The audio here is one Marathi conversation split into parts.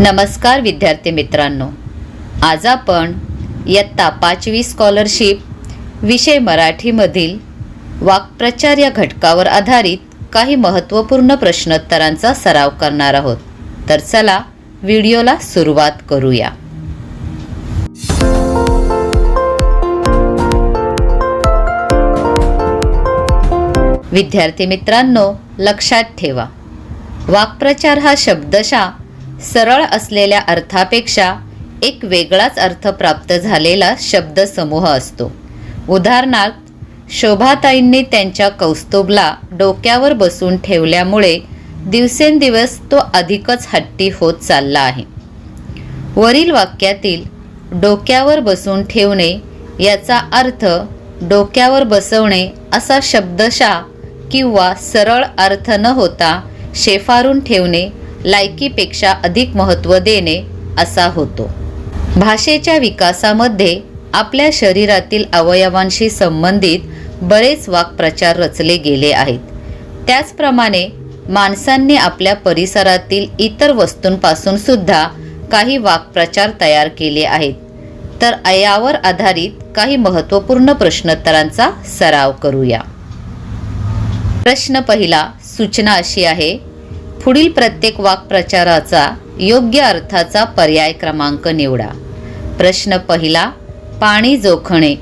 नमस्कार विद्यार्थी मित्रांनो. आज आपण इयत्ता पाचवी स्कॉलरशिप विषय मराठीमधील वाक्प्रचार या घटकावर आधारित काही महत्त्वपूर्ण प्रश्नोत्तरांचा सराव करणार आहोत. तर चला व्हिडिओला सुरुवात करूया. विद्यार्थी मित्रांनो लक्षात ठेवा. वाक्प्रचार हा शब्दशा सरळ असलेल्या अर्थापेक्षा एक वेगळाच अर्थ प्राप्त झालेला शब्दसमूह असतो. उदाहरणार्थ शोभाताईंनी त्यांच्या कौस्तुभला डोक्यावर बसून ठेवल्यामुळे दिवसेंदिवस तो अधिकच हट्टी होत चालला आहे. वरील वाक्यातील डोक्यावर बसून ठेवणे याचा अर्थ डोक्यावर बसवणे असा शब्दशा किंवा सरळ अर्थ न होता शेफारून ठेवणे लायकीपेक्षा अधिक महत्त्व देणे असा होतो. भाषेच्या विकासामध्ये आपल्या शरीरातील अवयवांशी संबंधित बरेच वाक्प्रचार रचले गेले आहेत. त्याचप्रमाणे माणसांनी आपल्या परिसरातील इतर वस्तूंपासून सुद्धा काही वाक्प्रचार तयार केले आहेत. तर यावर आधारित काही महत्त्वपूर्ण प्रश्नोत्तरांचा सराव करूया. प्रश्न पहिला सूचना अशी आहे पुढील प्रत्येक वाक्प्रचाराचा योग्य अर्थाचा पर्याय क्रमांक निवडा. प्रश्न पहिला पाणी जोखणे.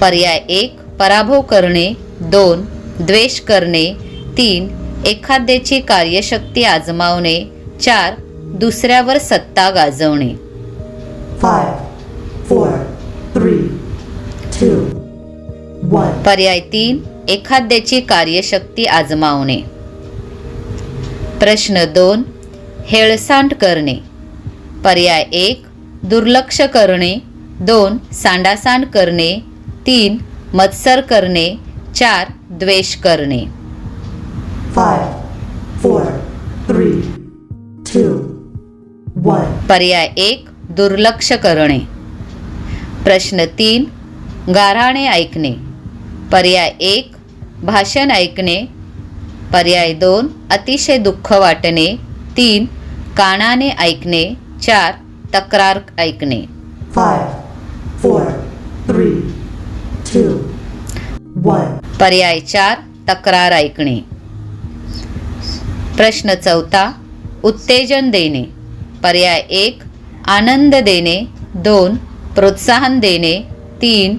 पर्याय एक पराभव करणे. दोन द्वेष करणे. तीन एखाद्याची कार्यशक्ती आजमावणे. चार दुसऱ्यावर सत्ता गाजवणे. पर्याय तीन एखाद्याची कार्यशक्ती आजमावणे. प्रश्न दोन हेळसांड करणे. पर्याय एक दुर्लक्ष करणे. दोन सांडासांड करणे. तीन मत्सर करणे. चार द्वेष करणे. पर्याय एक दुर्लक्ष करणे. प्रश्न तीन गाऱ्हाणे ऐकणे. पर्याय एक भाषण ऐकणे. पर्याय दोन अतिशय दुःख वाटणे. तीन कानाने ऐकणे. चार तक्रार ऐकणे. पर्याय चार तक्रार ऐकणे. प्रश्न चौथा उत्तेजन देणे. पर्याय एक आनंद देणे. दोन प्रोत्साहन देणे. तीन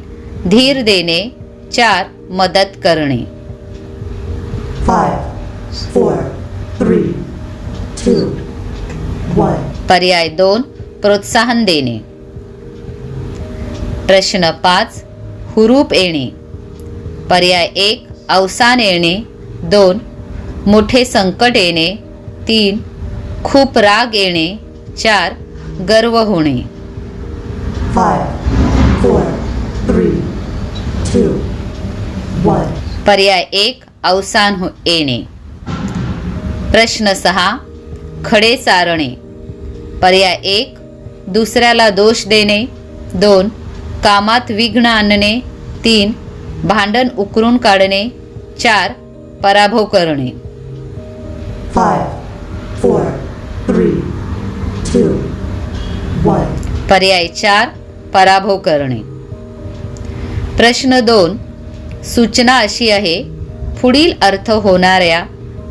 धीर देणे. चार मदत करणे Five, four, three, two, one. पर्याय दोन प्रोत्साहन देणे. प्रश्न पाच हुरूप येणे. पर्याय एक अवसान येणे. दोन मोठे संकट येणे. तीन खूप राग येणे. चार गर्व होणे. पर्याय एक अवसान हो येणे. प्रश्न सहा खडे चारणे पर्याय एक दुसऱ्याला दोष देणे. दोन कामात विघ्न आणणे. तीन भांडण उकरून काढणे. चार पराभव करणे. पर्याय चार पराभव करणे. प्रश्न दोन सूचना अशी आहे पुढील अर्थ होणाऱ्या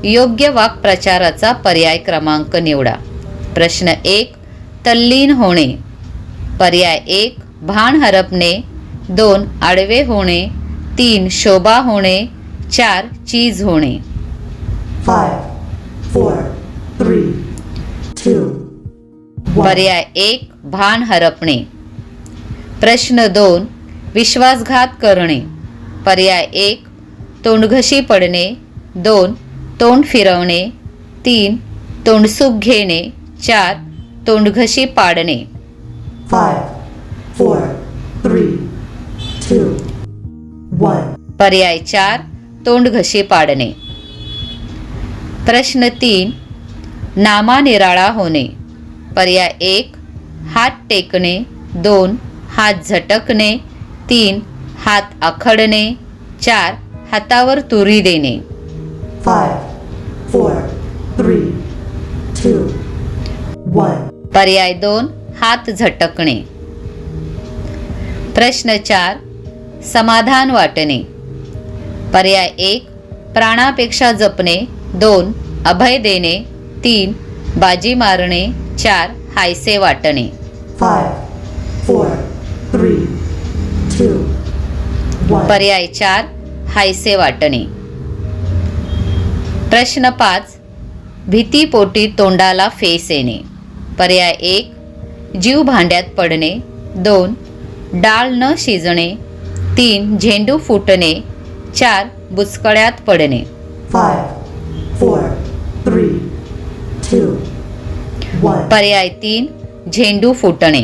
योग्य वाक्प्रचाराचा पर्याय क्रमांक निवडा. प्रश्न एक तल्लीन होणे. पर्याय एक भान हरपणे. दोन आडवे होणे. तीन शोभा होणे. चार चीज होणे. पर्याय एक भान हरपणे. प्रश्न दोन विश्वासघात करणे. पर्याय एक तोंडघशी पडणे. दोन तोंड फिरवणे. तीन तोंडसूप घेणे. चार तोंडघशी पाडणे. पर्याय चार तोंडघशी पाडणे. प्रश्न तीन नामानिराळा होणे. पर्याय एक हात टेकणे. दोन हात झटकणे. तीन हात आखडणे. चार हातावर तुरी देणे. Five, one. पर्याय दोन हात झटकणे. प्रश्न चार समाधान वाटणे. पर्याय एक प्राणापेक्षा जपणे. दोन अभय देणे. तीन बाजी मारणे. चार हायसे वाटणे. पर्याय चार हायसे वाटणे. प्रश्न पाच भीतीपोटी तोंडाला फेस येणे. पर्याय एक जीव भांड्यात पडणे. दोन डाळ न शिजणे. तीन झेंडू फुटणे. चार बुचकळ्यात पडणे. पर्याय तीन झेंडू फुटणे.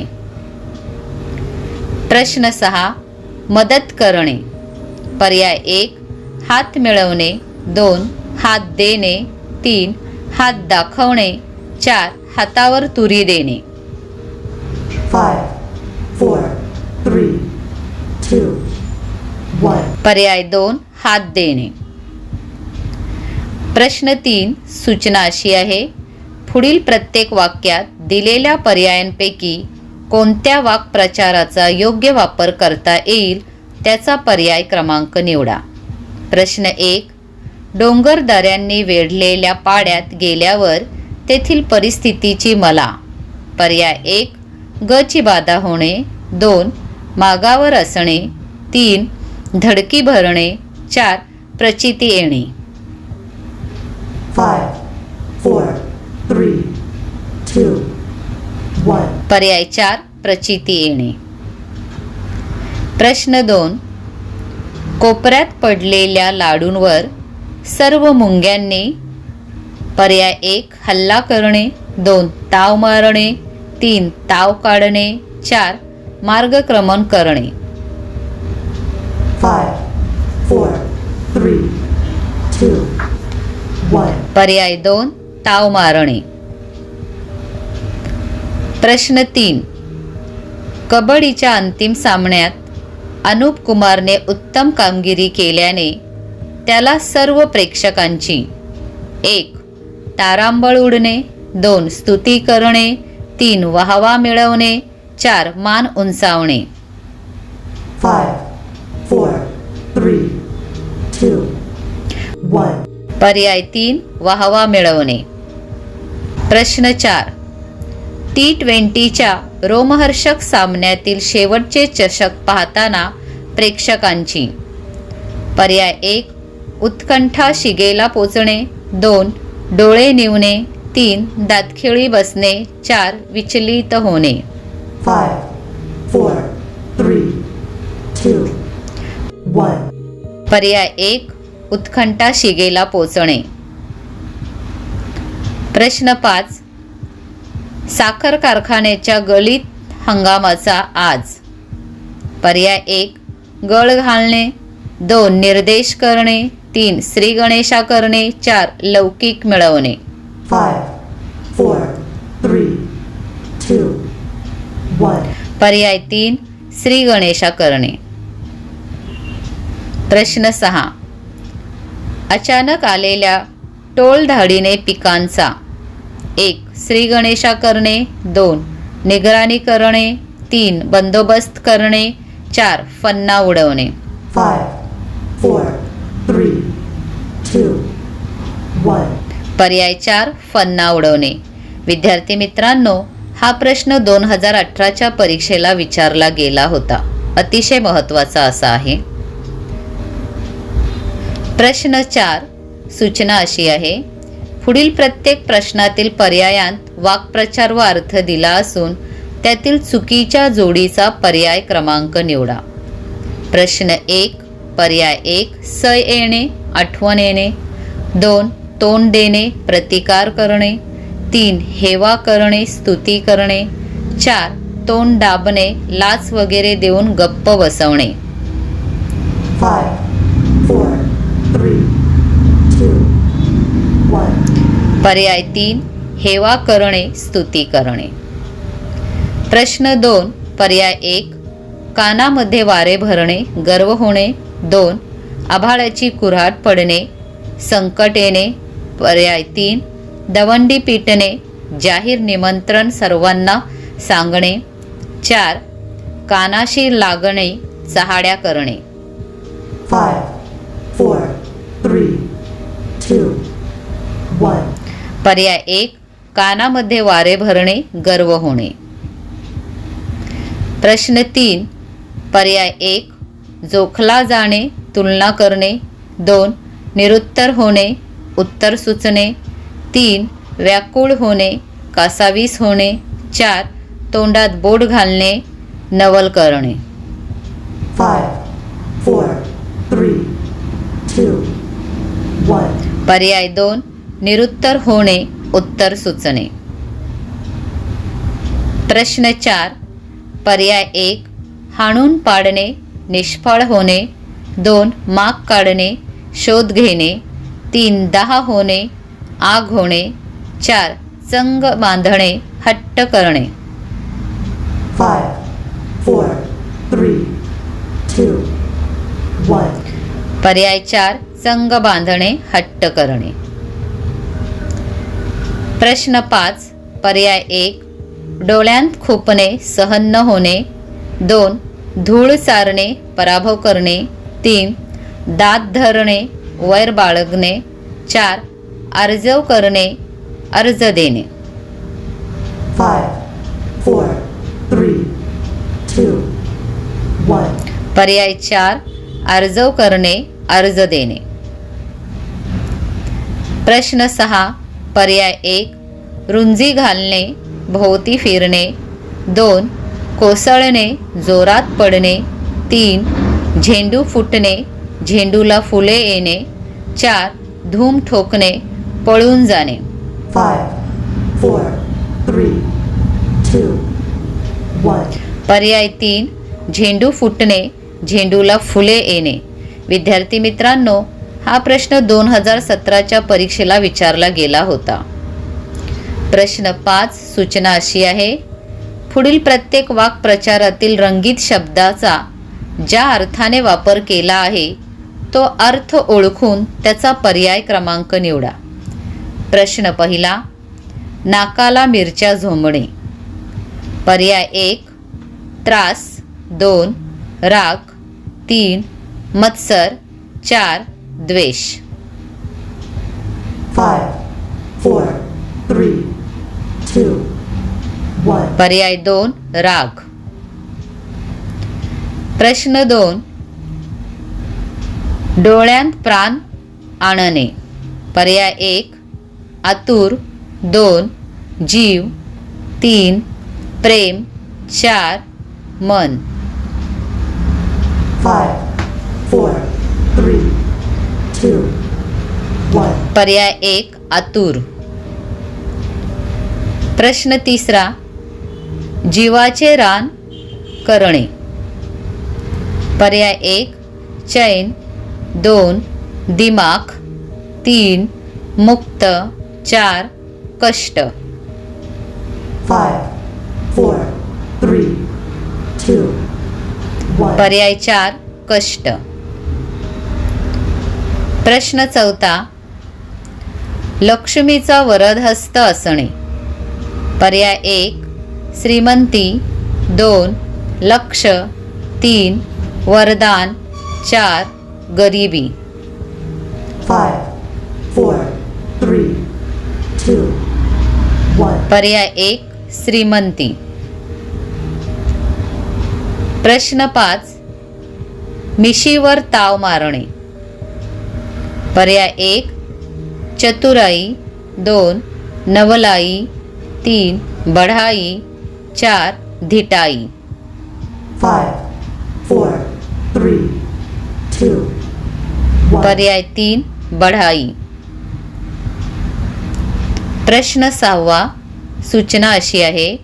प्रश्न सहा मदत करणे. पर्याय एक हात मिळवणे. दोन हात देणे. तीन हात दाखवणे. चार हातावर तुरी देणे. पर्याय दोन हात देणे. प्रश्न तीन सूचना अशी आहे पुढील प्रत्येक वाक्यात दिलेल्या पर्यायांपैकी कोणत्या वाक्प्रचाराचा योग्य वापर करता येईल त्याचा पर्याय क्रमांक निवडा. प्रश्न एक डोंगर दऱ्यांनी वेढलेल्या पाड्यात गेल्यावर तेथील परिस्थितीची मला पर्याय एक गची बाधा होणे दोन मागावर असणे तीन धडकी भरणे चार प्रचिती येणे. पर्याय चार प्रचिती येणे प्रश्न दोन कोपऱ्यात पडलेल्या लाडूंवर सर्व मुंग्यांनी पर्याय एक हल्ला करणे. दोन ताव मारणे. तीन ताव काढणे. चार मार्गक्रमण करणे. पर्याय दोन ताव मारणे. प्रश्न तीन. कबड्डीच्या अंतिम सामन्यात अनुप कुमारने उत्तम कामगिरी केल्याने त्याला सर्व प्रेक्षकांची एक तारांबळ उडणे दोन स्तुती करणे तीन वाहवा मिळवणे चार मान उंचावणे. पर्याय तीन वाहवा मिळवणे. प्रश्न चार. टी ट्वेंटीच्या रोमहर्षक सामन्यातील शेवटचे चषक पाहताना प्रेक्षकांची. पर्याय एक उत्कंठा शिगेला पोचणे दोन डोळे निवणे तीन दातखिळी बसणे चार विचलित होणे. पर्याय एक उत्कंठा शिगेला पोचणे. प्रश्न पाच साखर कारखान्याच्या गळीत हंगामाचा आज. पर्याय एक गळ घालणे. दोन निर्देश करणे. तीन श्री गणेशा करणे. चार लौकिक मिळवणे. पर्याय तीन श्री गणेशा करणे. प्रश्न सहा. अचानक आलेल्या टोळधाडीने पिकांचा. एक श्री गणेशा करणे. दोन निगराणी करणे. तीन बंदोबस्त करणे. चार फन्ना उडवणे Five, four, three, two, पर्याय चार फन्ना उडवणे. विद्यार्थी मित्रांनो हा प्रश्न दोन हजार अठराच्या परीक्षेला विचारला गेला होता. अतिशय महत्त्वाचा असा आहे. प्रश्न चार सूचना अशी आहे. पुढील प्रत्येक प्रश्नातील पर्यायांत वाक्प्रचार व अर्थ दिला असून त्यातील चुकीच्या जोडीचा पर्याय क्रमांक निवडा. प्रश्न एक पर्याय एक सय येणे आठवण येणे. दोन तोंड देणे प्रतिकार करणे. तीन हेवा करणे स्तुती करणे. चार तोंड दाबणे लाच वगैरे देऊन गप्प बसवणे. पर्याय तीन हेवा करणे स्तुती करणे. प्रश्न दोन पर्याय एक कानामध्ये वारे भरणे गर्व होणे. दोन आभाळाची कुऱ्हाड पडणे संकट येणे. पर्याय तीन दवंडी पिटणे जाहीर निमंत्रण सर्वांना सांगणे. चार कानाशी लागणे चहाड्या करणे. पर्याय एक कानामध्ये वारे भरणे गर्व होणे. प्रश्न तीन पर्याय एक जोखला जाणे तुलना करणे. दोन निरुत्तर होणे उत्तर सुचणे. तीन व्याकुळ होणे कासावीस होणे. चार तोंडात बोट घालणे नवल करणे. पर्याय दोन निरुत्तर होणे उत्तर सुचणे. प्रश्न चार पर्याय एक हाणून पाडणे निष्फळ होणे. दोन माग काढणे शोध घेणे. तीन दहा होणे आग होणे चार चंग बांधणे हट्ट करणे. पर्याय चार संघ बांधणे हट्ट करणे. प्रश्न पाच पर्याय एक डोळ्यांत खुपणे सहन न होणे. दोन धूळ सारणे पराभव करणे. तीन दात धरणे वैर बाळगणे चार अर्जव करणे अर्ज देणे. पर्याय चार अर्जव करणे अर्ज देणे. प्रश्न सहा पर्याय एक रुंजी घालणे भोवती फिरणे. दोन कोसळणे जोरात पडणे. तीन झेंडू फुटणे. झेंडूला फुले येणे चार धूम ठोकणे पळून जाणे. पर्याय तीन झेंडू फुटणे झेंडूला फुले येणे. विद्यार्थी मित्रांनो हा प्रश्न दोन हजार सतराच्या परीक्षेला विचारला गेला होता. प्रश्न पाच सूचना अशी आहे. पुढील प्रत्येक वाक्प्रचारातील रंगीत शब्दाचा ज्या अर्थाने वापर केला आहे तो अर्थ ओळखून त्याचा पर्याय क्रमांक निवडा. प्रश्न पहिला नाकाला मिरच्या झोंबणे. पर्याय एक त्रास. दोन राग. तीन मत्सर. चार द्वेष. पर्याय दोन राग. प्रश्न दोन डोळ्यांत प्राण आणणे. पर्याय एक आतुर. दोन जीव. तीन प्रेम. चार मन. पर्याय एक आतुर. प्रश्न तिसरा जीवाचे रान करणे. पर्याय एक चैन. दोन दिमाग. तीन मुक्त. चार कष्ट. पर्याय चार कष्ट. प्रश्न चौथा लक्ष्मीचा वरदहस्त असणे. पर्याय एक श्रीमंती. दोन लक्ष. तीन वरदान. चार गरिबी. पर्याय एक श्रीमंती. प्रश्न पाच मिशीवर ताव मारणे. पर्याय एक चतुराई दोन नवलाई तीन बढाई चार धिटाई. Five, four, three, two, one. पर्याय तीन बढाई. प्रश्न सहावा सूचना अशी आहे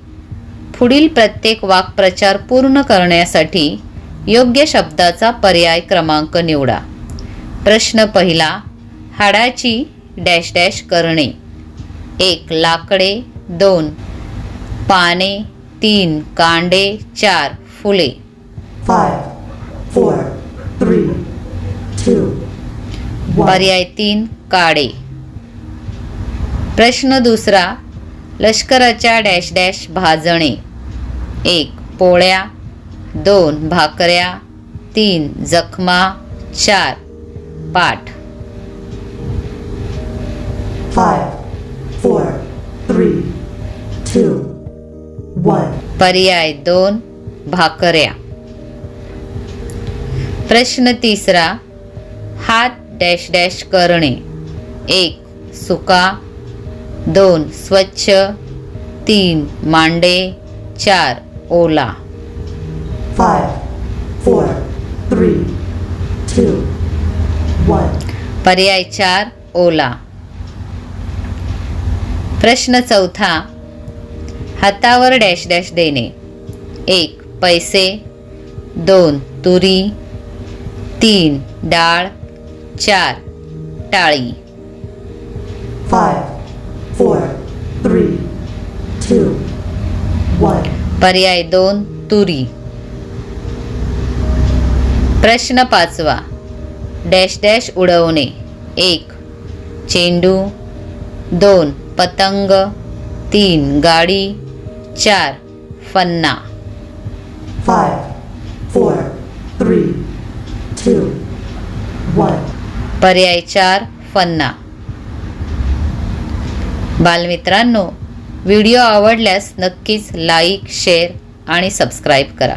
पुढील प्रत्येक वाक्प्रचार पूर्ण करण्यासाठी योग्य शब्दाचा पर्याय क्रमांक निवडा. प्रश्न पहिला हाडाची डॅश डॅश करणे. एक लाकडे. दोन पाने. तीन कांडे. चार फुले Five, four, three, two, one. पर्याय तीन काडे. प्रश्न दुसरा लष्कराच्या डॅश डॅश भाजणे. एक पोळ्या. दोन भाकऱ्या. तीन जखमा. चार पाठ. पर्याय दोन भाकऱ्या. प्रश्न तिसरा हात डॅश डॅश करणे. एक सुका. दोन स्वच्छ. तीन मांडे. चार ओला. Five, four, three, two, one. पर्याय चार ओला. प्रश्न चौथा हातावर डॅश डॅश देणे. एक पैसे. दोन तुरी. तीन डाळ. चार. टाळी. Five, four, three, two, one. पर्याय दोन तुरी. प्रश्न पाचवा. डॅश डॅश उडवणे. एक. चेंडू. दोन. पतंग. तीन. गाडी. चार. फन्ना Five, four, three, two, one. पर्याय चार फन्ना. बालमित्रांनो व्हिडिओ आवडल्यास नक्कीच लाईक शेअर आणि सबस्क्राईब करा.